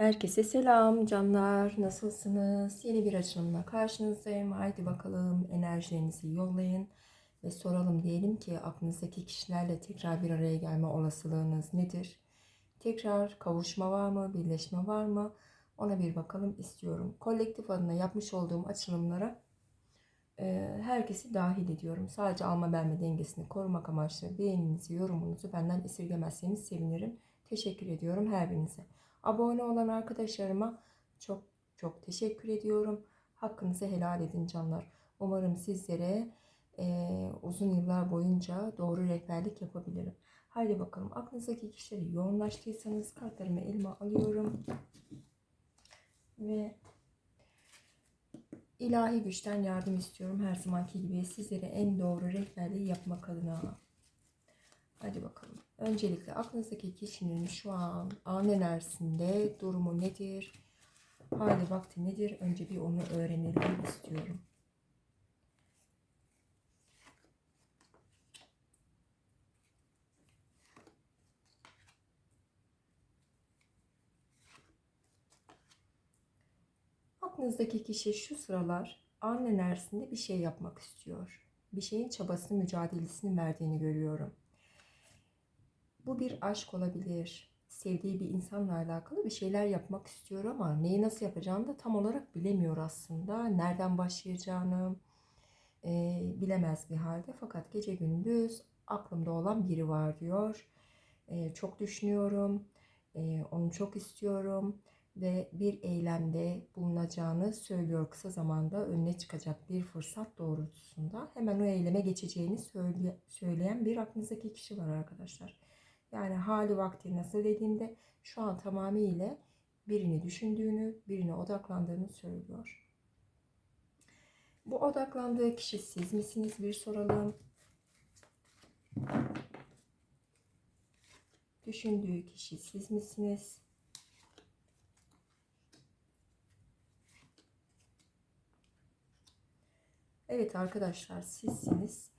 Herkese selam canlar. Nasılsınız? Yeni bir açılımla karşınızdayım. Haydi bakalım enerjilerinizi yollayın ve soralım diyelim ki aklınızdaki kişilerle tekrar bir araya gelme olasılığınız nedir? Tekrar kavuşma var mı? Birleşme var mı? Ona bir bakalım istiyorum. Kolektif adına yapmış olduğum açılımlara e, herkesi dahil ediyorum. Sadece alma verme dengesini korumak amaçlı beğeninizi, yorumunuzu benden esirgemezseniz sevinirim. Teşekkür ediyorum her birinize. Abone olan arkadaşlarıma çok çok teşekkür ediyorum. Hakkınızı helal edin canlar. Umarım sizlere e, uzun yıllar boyunca doğru rehberlik yapabilirim. Haydi bakalım aklınızdaki kişileri yoğunlaştıysanız kartlarımı elime alıyorum. Ve ilahi güçten yardım istiyorum her zamanki gibi sizlere en doğru rehberliği yapmak adına. Hadi bakalım. Öncelikle aklınızdaki kişinin şu an an enerjisinde durumu nedir? Hali vakti nedir? Önce bir onu öğrenelim istiyorum. Aklınızdaki kişi şu sıralar an enerjisinde bir şey yapmak istiyor. Bir şeyin çabasını, mücadelesini verdiğini görüyorum. Bu bir aşk olabilir. Sevdiği bir insanla alakalı bir şeyler yapmak istiyor ama neyi nasıl yapacağını da tam olarak bilemiyor aslında. Nereden başlayacağını e, bilemez bir halde. Fakat gece gündüz aklımda olan biri var diyor. E, çok düşünüyorum. E, onu çok istiyorum ve bir eylemde bulunacağını söylüyor kısa zamanda önüne çıkacak bir fırsat doğrultusunda hemen o eyleme geçeceğini söyle, söyleyen bir aklınızdaki kişi var arkadaşlar. Yani hali vakti nasıl dediğimde şu an tamamıyla birini düşündüğünü, birine odaklandığını söylüyor. Bu odaklandığı kişi siz misiniz? Bir soralım. Düşündüğü kişi siz misiniz? Evet arkadaşlar sizsiniz.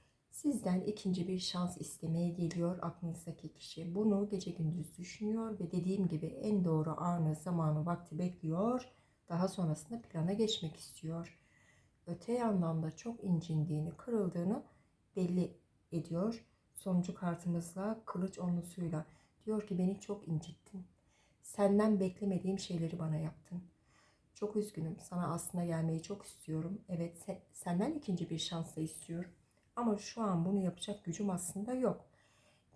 Sizden ikinci bir şans istemeye geliyor aklınızdaki kişi. Bunu gece gündüz düşünüyor ve dediğim gibi en doğru anı, zamanı, vakti bekliyor. Daha sonrasında plana geçmek istiyor. Öte yandan da çok incindiğini, kırıldığını belli ediyor. Sonuncu kartımızla kılıç onlusuyla diyor ki beni çok incittin. Senden beklemediğim şeyleri bana yaptın. Çok üzgünüm. Sana aslında gelmeyi çok istiyorum. Evet senden ikinci bir şans da istiyorum. Ama şu an bunu yapacak gücüm aslında yok.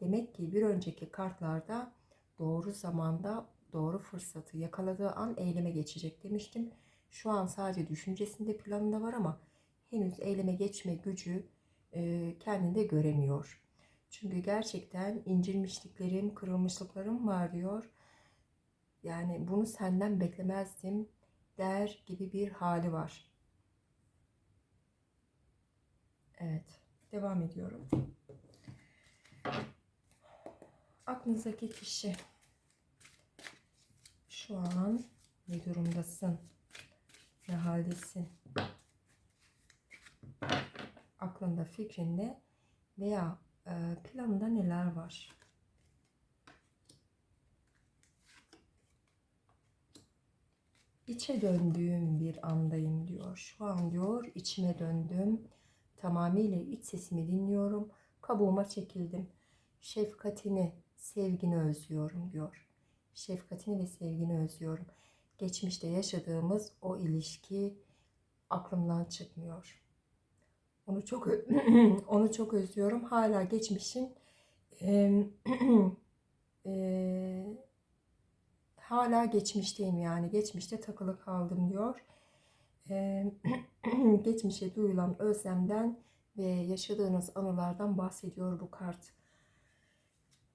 Demek ki bir önceki kartlarda doğru zamanda doğru fırsatı yakaladığı an eyleme geçecek demiştim. Şu an sadece düşüncesinde planında var ama henüz eyleme geçme gücü e, kendinde göremiyor. Çünkü gerçekten incilmişliklerim, kırılmışlıklarım var diyor. Yani bunu senden beklemezdim der gibi bir hali var. Evet. Devam ediyorum. Aklınızdaki kişi şu an ne durumdasın? Ne haldesin? Aklında, fikrinde veya e, planında neler var? İçe döndüğüm bir andayım diyor. Şu an diyor içime döndüm Tamamıyla iç sesimi dinliyorum. Kabuğuma çekildim. Şefkatini, sevgini özlüyorum diyor. Şefkatini ve sevgini özlüyorum. Geçmişte yaşadığımız o ilişki aklımdan çıkmıyor. Onu çok onu çok özlüyorum. Hala geçmişin e, e, hala geçmişteyim yani. Geçmişte takılı kaldım diyor geçmişe duyulan özlemden ve yaşadığınız anılardan bahsediyor bu kart.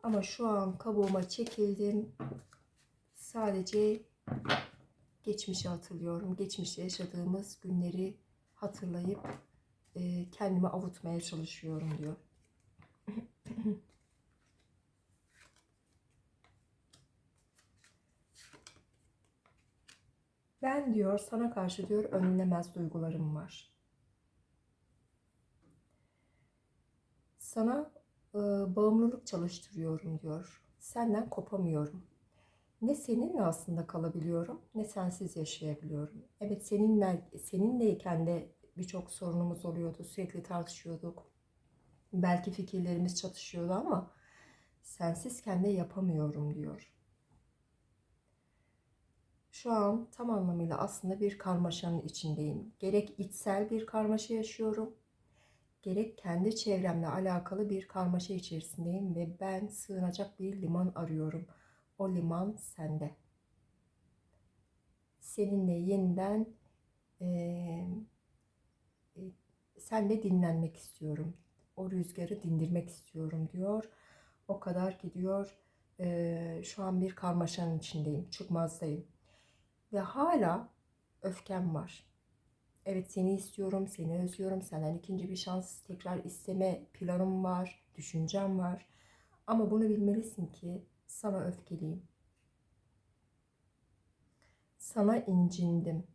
Ama şu an kabuğuma çekildim. Sadece geçmişi hatırlıyorum. Geçmişte yaşadığımız günleri hatırlayıp kendimi avutmaya çalışıyorum diyor. Ben diyor sana karşı diyor önlenemez duygularım var. Sana e, bağımlılık çalıştırıyorum diyor. Senden kopamıyorum. ne seninle aslında kalabiliyorum ne sensiz yaşayabiliyorum. Evet seninle seninleyken de birçok sorunumuz oluyordu. Sürekli tartışıyorduk. Belki fikirlerimiz çatışıyordu ama sensizken de yapamıyorum diyor. Şu an tam anlamıyla aslında bir karmaşanın içindeyim. Gerek içsel bir karmaşa yaşıyorum, gerek kendi çevremle alakalı bir karmaşa içerisindeyim ve ben sığınacak bir liman arıyorum. O liman sende. Seninle yeniden e, e, senle dinlenmek istiyorum. O rüzgarı dindirmek istiyorum diyor. O kadar gidiyor. E, şu an bir karmaşanın içindeyim. Çıkmazdayım. Ve hala öfkem var. Evet seni istiyorum, seni özlüyorum. Senden ikinci bir şans tekrar isteme planım var, düşüncem var. Ama bunu bilmelisin ki sana öfkeliyim. Sana incindim.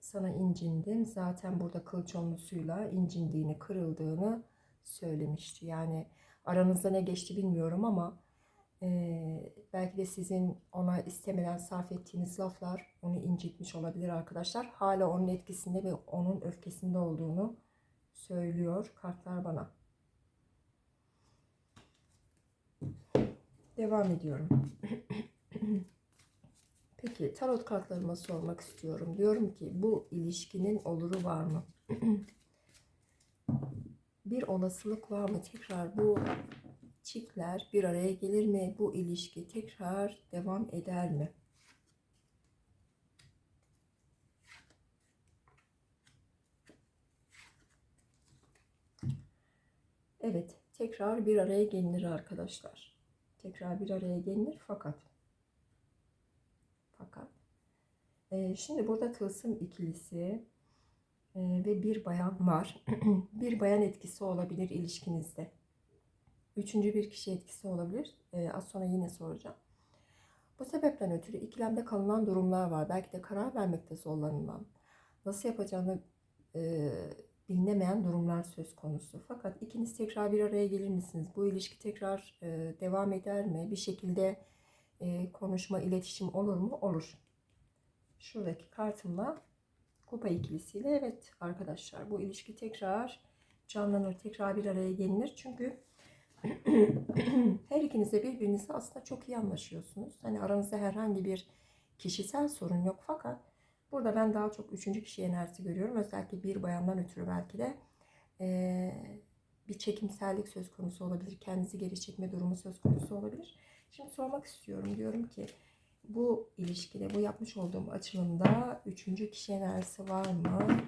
Sana incindim. Zaten burada kılıç onlusuyla incindiğini, kırıldığını söylemişti. Yani aranızda ne geçti bilmiyorum ama ee, belki de sizin ona istemeden sarf ettiğiniz laflar onu incitmiş olabilir arkadaşlar. Hala onun etkisinde ve onun öfkesinde olduğunu söylüyor kartlar bana. Devam ediyorum. Peki tarot kartlarıma sormak istiyorum. Diyorum ki bu ilişkinin oluru var mı? bir olasılık var mı? Tekrar bu çiftler bir araya gelir mi? Bu ilişki tekrar devam eder mi? Evet, tekrar bir araya gelinir arkadaşlar. Tekrar bir araya gelinir fakat fakat e, şimdi burada tılsım ikilisi e, ve bir bayan var. bir bayan etkisi olabilir ilişkinizde. Üçüncü bir kişi etkisi olabilir. E, az sonra yine soracağım. Bu sebepten ötürü ikilemde kalınan durumlar var. Belki de karar vermekte zorlanılan, nasıl yapacağını e, bilinemeyen durumlar söz konusu. Fakat ikiniz tekrar bir araya gelir misiniz? Bu ilişki tekrar e, devam eder mi? Bir şekilde e, konuşma, iletişim olur mu? Olur. Şuradaki kartımla kupa ikilisiyle evet arkadaşlar bu ilişki tekrar canlanır, tekrar bir araya gelinir. Çünkü her ikiniz de birbirinizle aslında çok iyi anlaşıyorsunuz. Hani aranızda herhangi bir kişisel sorun yok fakat burada ben daha çok üçüncü kişi enerjisi görüyorum. Özellikle bir bayandan ötürü belki de ee, bir çekimsellik söz konusu olabilir. Kendinizi geri çekme durumu söz konusu olabilir. Şimdi sormak istiyorum. Diyorum ki bu ilişkide, bu yapmış olduğum açılımda üçüncü kişi enerjisi var mı?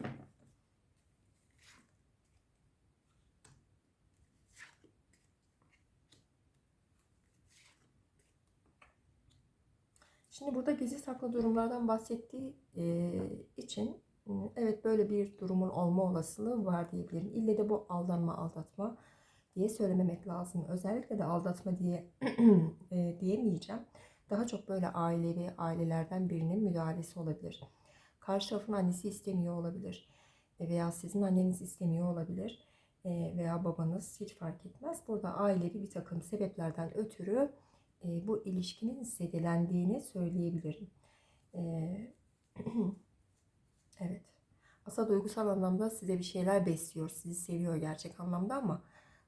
Şimdi burada gizli saklı durumlardan bahsettiği e, için evet böyle bir durumun olma olasılığı var diyebilirim. İlle de bu aldanma, aldatma diye söylememek lazım. Özellikle de aldatma diye e, diyemeyeceğim. Daha çok böyle ailevi, ailelerden birinin müdahalesi olabilir. Karşı tarafın annesi istemiyor olabilir. E, veya sizin anneniz istemiyor olabilir. E, veya babanız hiç fark etmez. Burada ailevi bir takım sebeplerden ötürü e, bu ilişkinin zedelendiğini söyleyebilirim. E, evet. Aslında duygusal anlamda size bir şeyler besliyor, sizi seviyor gerçek anlamda ama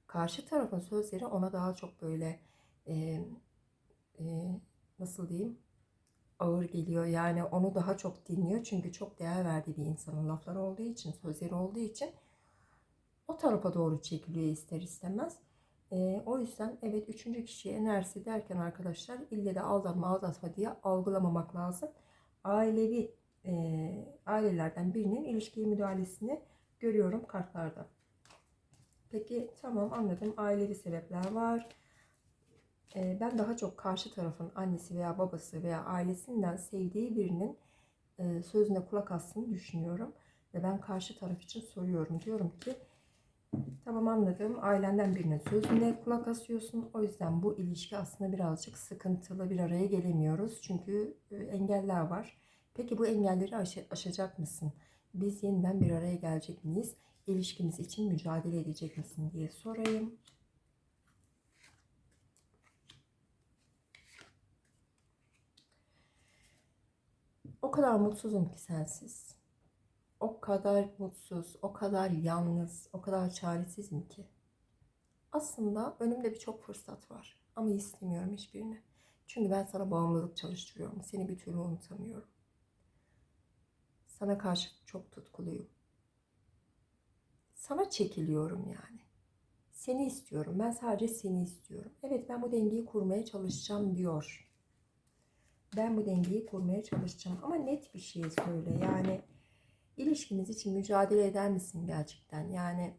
karşı tarafın sözleri ona daha çok böyle e, e, nasıl diyeyim ağır geliyor. Yani onu daha çok dinliyor çünkü çok değer verdiği bir insanın lafları olduğu için, sözleri olduğu için o tarafa doğru çekiliyor ister istemez. E, o yüzden evet üçüncü kişi enerjisi derken arkadaşlar ille de aldatma aldatma diye algılamamak lazım. Ailevi e, ailelerden birinin ilişkiye müdahalesini görüyorum kartlarda. Peki tamam anladım. Ailevi sebepler var. E, ben daha çok karşı tarafın annesi veya babası veya ailesinden sevdiği birinin e, sözüne kulak astığını düşünüyorum. Ve ben karşı taraf için soruyorum. Diyorum ki Tamam anladım. Ailenden birinin sözüne kulak asıyorsun. O yüzden bu ilişki aslında birazcık sıkıntılı bir araya gelemiyoruz. Çünkü e, engeller var. Peki bu engelleri aş aşacak mısın? Biz yeniden bir araya gelecek miyiz? İlişkimiz için mücadele edecek misin diye sorayım. O kadar mutsuzum ki sensiz. O kadar mutsuz, o kadar yalnız, o kadar çaresizim ki. Aslında önümde birçok fırsat var ama istemiyorum hiçbirini. Çünkü ben sana bağımlılık çalıştırıyorum. Seni bir türlü unutamıyorum. Sana karşı çok tutkuluyum. Sana çekiliyorum yani. Seni istiyorum. Ben sadece seni istiyorum. Evet ben bu dengeyi kurmaya çalışacağım diyor. Ben bu dengeyi kurmaya çalışacağım ama net bir şey söyle. Yani ilişkiniz için mücadele eder misin gerçekten? Yani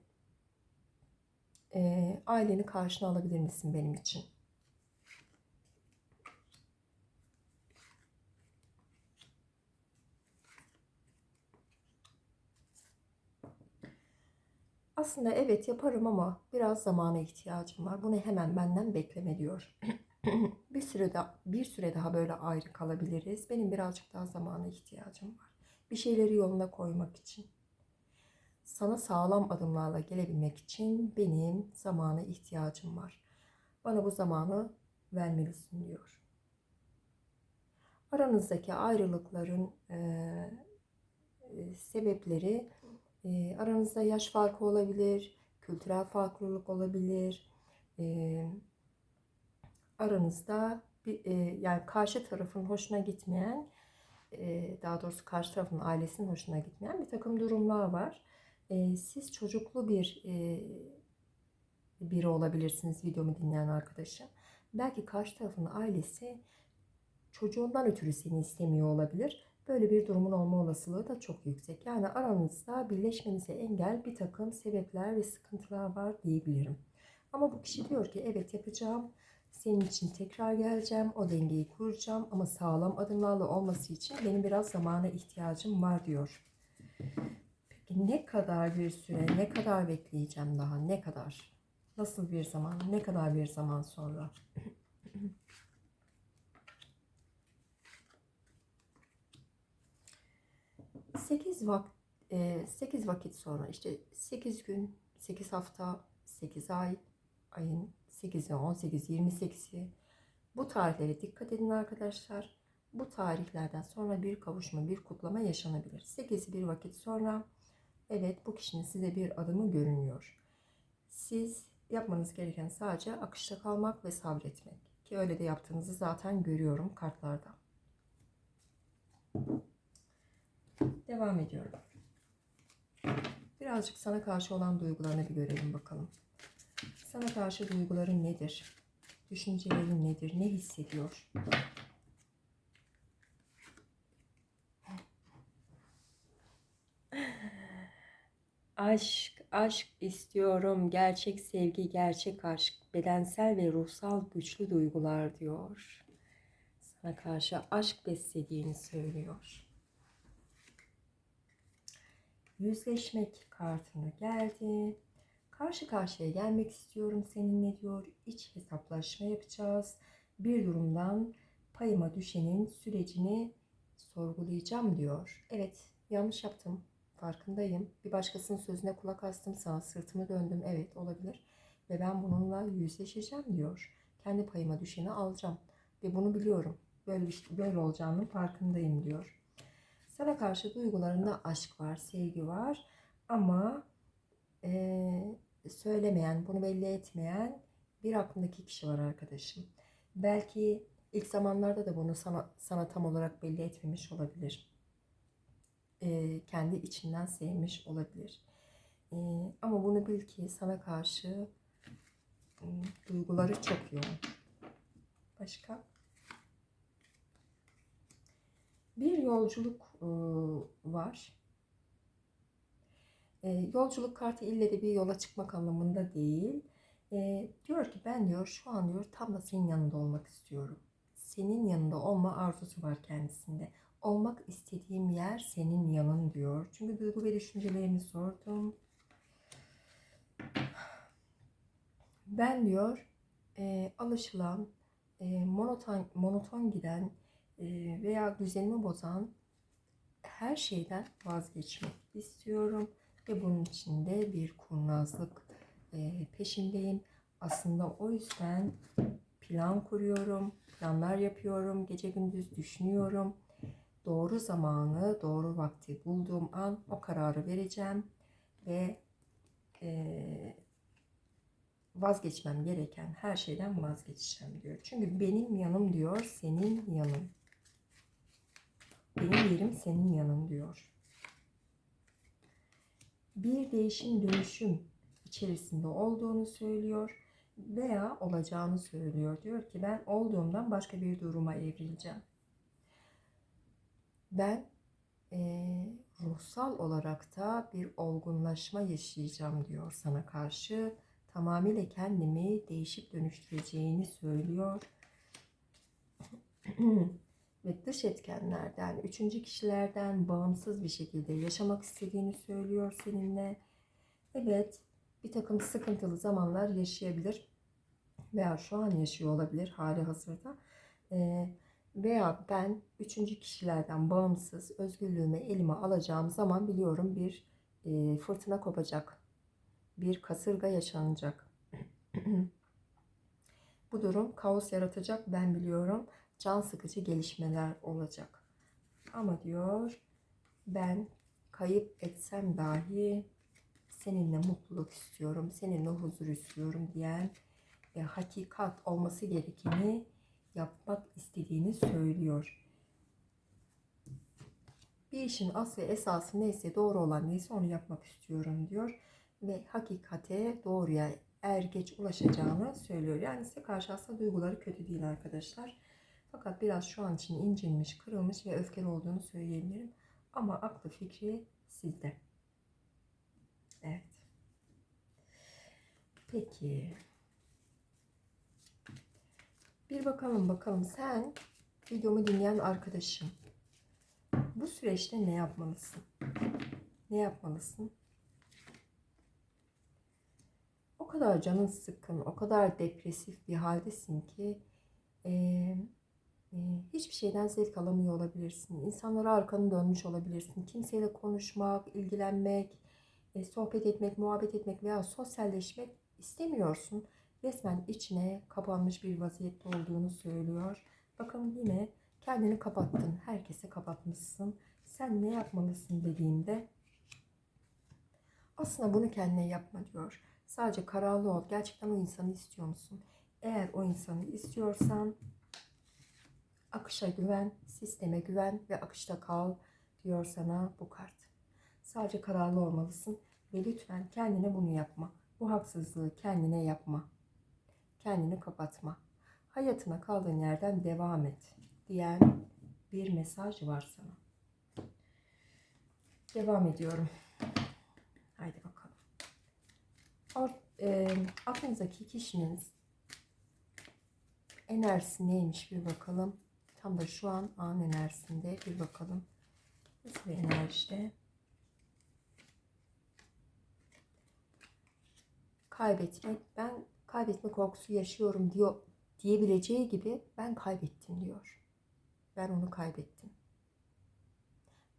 e, aileni karşına alabilir misin benim için? Aslında evet yaparım ama biraz zamana ihtiyacım var. Bunu hemen benden bekleme diyor. bir süre daha, bir süre daha böyle ayrı kalabiliriz. Benim birazcık daha zamana ihtiyacım var. Bir şeyleri yoluna koymak için. Sana sağlam adımlarla gelebilmek için benim zamana ihtiyacım var. Bana bu zamanı vermelisin diyor. Aranızdaki ayrılıkların e, e, sebepleri e, aranızda yaş farkı olabilir, kültürel farklılık olabilir. E, aranızda bir, e, yani karşı tarafın hoşuna gitmeyen, daha doğrusu karşı tarafın ailesinin hoşuna gitmeyen bir takım durumlar var. Siz çocuklu bir biri olabilirsiniz videomu dinleyen arkadaşım. Belki karşı tarafın ailesi çocuğundan ötürü seni istemiyor olabilir. Böyle bir durumun olma olasılığı da çok yüksek. Yani aranızda birleşmenize engel bir takım sebepler ve sıkıntılar var diyebilirim. Ama bu kişi diyor ki evet yapacağım. Senin için tekrar geleceğim. O dengeyi kuracağım. Ama sağlam adımlarla olması için benim biraz zamana ihtiyacım var diyor. Peki ne kadar bir süre, ne kadar bekleyeceğim daha, ne kadar? Nasıl bir zaman, ne kadar bir zaman sonra? 8 vak 8 vakit sonra işte 8 gün, 8 hafta, 8 ay, ayın 8'i, 18, 28'i bu tarihlere dikkat edin arkadaşlar. Bu tarihlerden sonra bir kavuşma, bir kutlama yaşanabilir. 8 bir vakit sonra evet bu kişinin size bir adımı görünüyor. Siz yapmanız gereken sadece akışta kalmak ve sabretmek. Ki öyle de yaptığınızı zaten görüyorum kartlarda. Devam ediyorum. Birazcık sana karşı olan duygularını bir görelim bakalım. Sana karşı duyguların nedir? Düşüncelerin nedir? Ne hissediyor? Aşk, aşk istiyorum. Gerçek sevgi, gerçek aşk. Bedensel ve ruhsal güçlü duygular diyor. Sana karşı aşk beslediğini söylüyor. Yüzleşmek kartını geldi. Karşı karşıya gelmek istiyorum seninle diyor. İç hesaplaşma yapacağız. Bir durumdan payıma düşenin sürecini sorgulayacağım diyor. Evet yanlış yaptım. Farkındayım. Bir başkasının sözüne kulak astım sana sırtımı döndüm. Evet olabilir. Ve ben bununla yüzleşeceğim diyor. Kendi payıma düşeni alacağım. Ve bunu biliyorum. Böyle, bir, şey, böyle olacağının farkındayım diyor. Sana karşı duygularında aşk var, sevgi var ama e, söylemeyen, bunu belli etmeyen bir aklındaki kişi var arkadaşım. Belki ilk zamanlarda da bunu sana, sana tam olarak belli etmemiş olabilir. E, kendi içinden sevmiş olabilir. E, ama bunu bil ki sana karşı e, duyguları çok yoğun. Başka? Bir yolculuk e, var. E, yolculuk kartı ille de bir yola çıkmak anlamında değil. E, diyor ki ben diyor şu an diyor tam da senin yanında olmak istiyorum. Senin yanında olma arzusu var kendisinde. Olmak istediğim yer senin yanın diyor. Çünkü duygu ve düşüncelerini sordum. Ben diyor e, alışılan, e, monoton, monoton giden e, veya düzenimi bozan her şeyden vazgeçmek istiyorum ve bunun için de bir kurnazlık e, peşindeyim. Aslında o yüzden plan kuruyorum, planlar yapıyorum, gece gündüz düşünüyorum doğru zamanı, doğru vakti bulduğum an o kararı vereceğim ve eee, vazgeçmem gereken her şeyden vazgeçeceğim diyor. Çünkü benim yanım diyor, senin yanın. Benim yerim senin yanın diyor. Bir değişim dönüşüm içerisinde olduğunu söylüyor veya olacağını söylüyor. Diyor ki ben olduğumdan başka bir duruma evrileceğim. Ben eee, ruhsal olarak da bir olgunlaşma yaşayacağım diyor sana karşı. Tamamıyla kendimi değişip dönüştüreceğini söylüyor. Ve dış etkenlerden, üçüncü kişilerden bağımsız bir şekilde yaşamak istediğini söylüyor seninle. Evet, bir takım sıkıntılı zamanlar yaşayabilir veya şu an yaşıyor olabilir hali hazırda. Ee, veya ben üçüncü kişilerden bağımsız özgürlüğümü elime alacağım zaman biliyorum bir e, fırtına kopacak. Bir kasırga yaşanacak. Bu durum kaos yaratacak ben biliyorum. Can sıkıcı gelişmeler olacak. Ama diyor ben kayıp etsem dahi seninle mutluluk istiyorum, seninle huzur istiyorum diyen ve hakikat olması gerekeni yapmak istediğini söylüyor. Bir işin aslı esası neyse doğru olan neyse onu yapmak istiyorum diyor ve hakikate doğruya er geç ulaşacağını söylüyor. Yani size karşı aslında duyguları kötü değil arkadaşlar. Fakat biraz şu an için incinmiş, kırılmış ve öfkeli olduğunu söyleyebilirim. Ama aklı fikri sizde. Evet. Peki. Bir bakalım bakalım sen videomu dinleyen arkadaşım. Bu süreçte ne yapmalısın? Ne yapmalısın? O kadar canın sıkkın, o kadar depresif bir haldesin ki e, hiçbir şeyden zevk alamıyor olabilirsin. İnsanlara arkanı dönmüş olabilirsin. Kimseyle konuşmak, ilgilenmek, sohbet etmek, muhabbet etmek veya sosyalleşmek istemiyorsun. Resmen içine kapanmış bir vaziyette olduğunu söylüyor. Bakın yine kendini kapattın. Herkese kapatmışsın. Sen ne yapmalısın dediğinde aslında bunu kendine yapma diyor. Sadece kararlı ol. Gerçekten o insanı istiyor musun? Eğer o insanı istiyorsan akışa güven, sisteme güven ve akışta kal diyor sana bu kart. Sadece kararlı olmalısın ve lütfen kendine bunu yapma. Bu haksızlığı kendine yapma. Kendini kapatma. Hayatına kaldığın yerden devam et diyen bir mesaj var sana. Devam ediyorum. Haydi bakalım. Or, e, aklınızdaki kişinin enerjisi neymiş bir bakalım. Tam da şu an an enerjisinde bir bakalım. Nasıl bir enerjide? Kaybetmek. Ben kaybetme korkusu yaşıyorum diyor diyebileceği gibi ben kaybettim diyor. Ben onu kaybettim.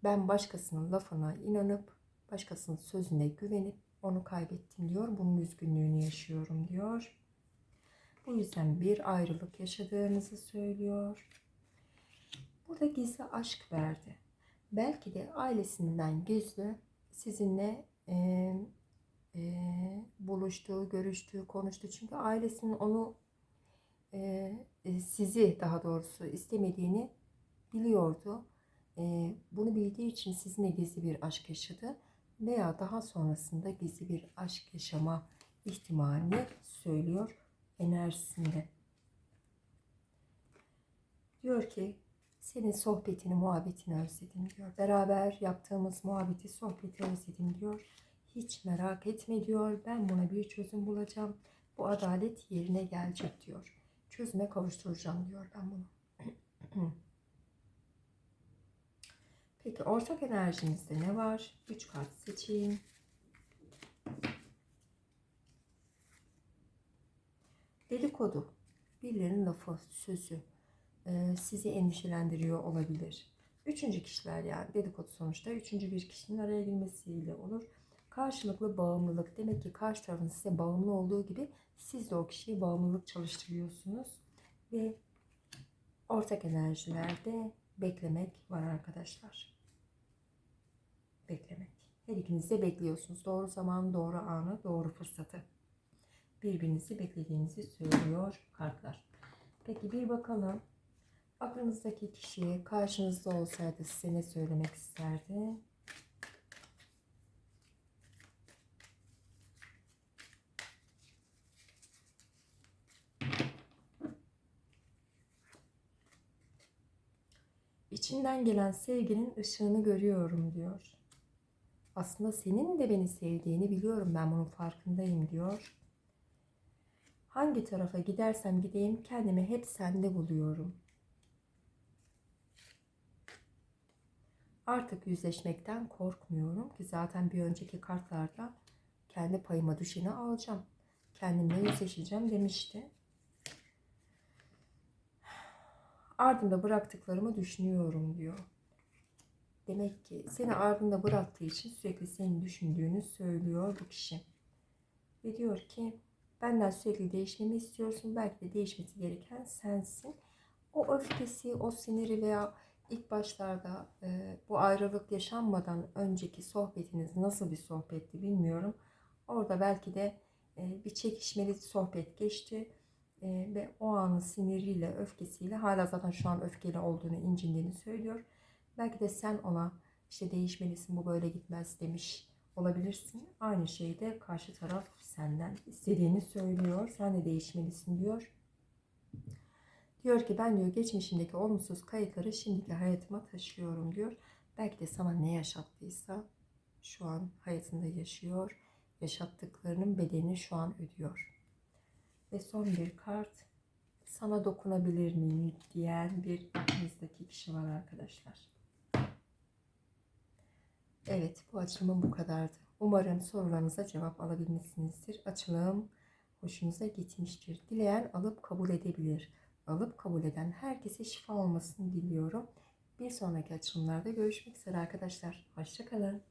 Ben başkasının lafına inanıp başkasının sözüne güvenip onu kaybettim diyor. Bunun üzgünlüğünü yaşıyorum diyor. Bu yüzden bir ayrılık yaşadığınızı söylüyor. Burada gizli aşk verdi. Belki de ailesinden gizli sizinle e, e, buluştu, görüştü, konuştu. Çünkü ailesinin onu e, sizi daha doğrusu istemediğini biliyordu. E, bunu bildiği için sizinle gizli bir aşk yaşadı veya daha sonrasında gizli bir aşk yaşama ihtimalini söylüyor enerjisinde. Diyor ki senin sohbetini, muhabbetini özledim diyor. Beraber yaptığımız muhabbeti, sohbeti özledim diyor. Hiç merak etme diyor. Ben buna bir çözüm bulacağım. Bu adalet yerine gelecek diyor. Çözüme kavuşturacağım diyor ben bunu. Peki ortak enerjinizde ne var? 3 kart seçeyim. Dedikodu. Birilerinin lafı, sözü sizi endişelendiriyor olabilir. Üçüncü kişiler yani dedikodu sonuçta üçüncü bir kişinin araya girmesiyle olur. Karşılıklı bağımlılık. Demek ki karşı tarafın size bağımlı olduğu gibi siz de o kişiye bağımlılık çalıştırıyorsunuz. Ve ortak enerjilerde beklemek var arkadaşlar. Beklemek. Her ikiniz de bekliyorsunuz. Doğru zaman, doğru anı, doğru fırsatı. Birbirinizi beklediğinizi söylüyor kartlar. Peki bir bakalım. Aklınızdaki kişi karşınızda olsaydı size ne söylemek isterdi? İçinden gelen sevginin ışığını görüyorum diyor. Aslında senin de beni sevdiğini biliyorum ben bunun farkındayım diyor. Hangi tarafa gidersem gideyim kendimi hep sende buluyorum. Artık yüzleşmekten korkmuyorum ki zaten bir önceki kartlarda kendi payıma düşeni alacağım. Kendimle yüzleşeceğim demişti. Ardında bıraktıklarımı düşünüyorum diyor. Demek ki seni ardında bıraktığı için sürekli seni düşündüğünü söylüyor bu kişi. Ve diyor ki benden sürekli değişmemi istiyorsun. Belki de değişmesi gereken sensin. O öfkesi, o siniri veya ilk başlarda e, bu ayrılık yaşanmadan önceki sohbetiniz nasıl bir sohbetti bilmiyorum. Orada belki de e, bir çekişmeli sohbet geçti e, ve o anın siniriyle, öfkesiyle hala zaten şu an öfkeli olduğunu, incindiğini söylüyor. Belki de sen ona işte değişmelisin, bu böyle gitmez demiş olabilirsin. Aynı şeyi de karşı taraf senden istediğini söylüyor. Sen de değişmelisin diyor. Diyor ki ben diyor geçmişimdeki olumsuz kayıtları şimdiki hayatıma taşıyorum diyor. Belki de sana ne yaşattıysa şu an hayatında yaşıyor. Yaşattıklarının bedelini şu an ödüyor. Ve son bir kart sana dokunabilir miyim diyen bir aklınızdaki kişi var arkadaşlar. Evet bu açılımım bu kadardı. Umarım sorularınıza cevap alabilmişsinizdir. Açılım hoşunuza gitmiştir. Dileyen alıp kabul edebilir. Alıp kabul eden herkese şifa olmasını diliyorum. Bir sonraki açılımlarda görüşmek üzere arkadaşlar. Hoşçakalın.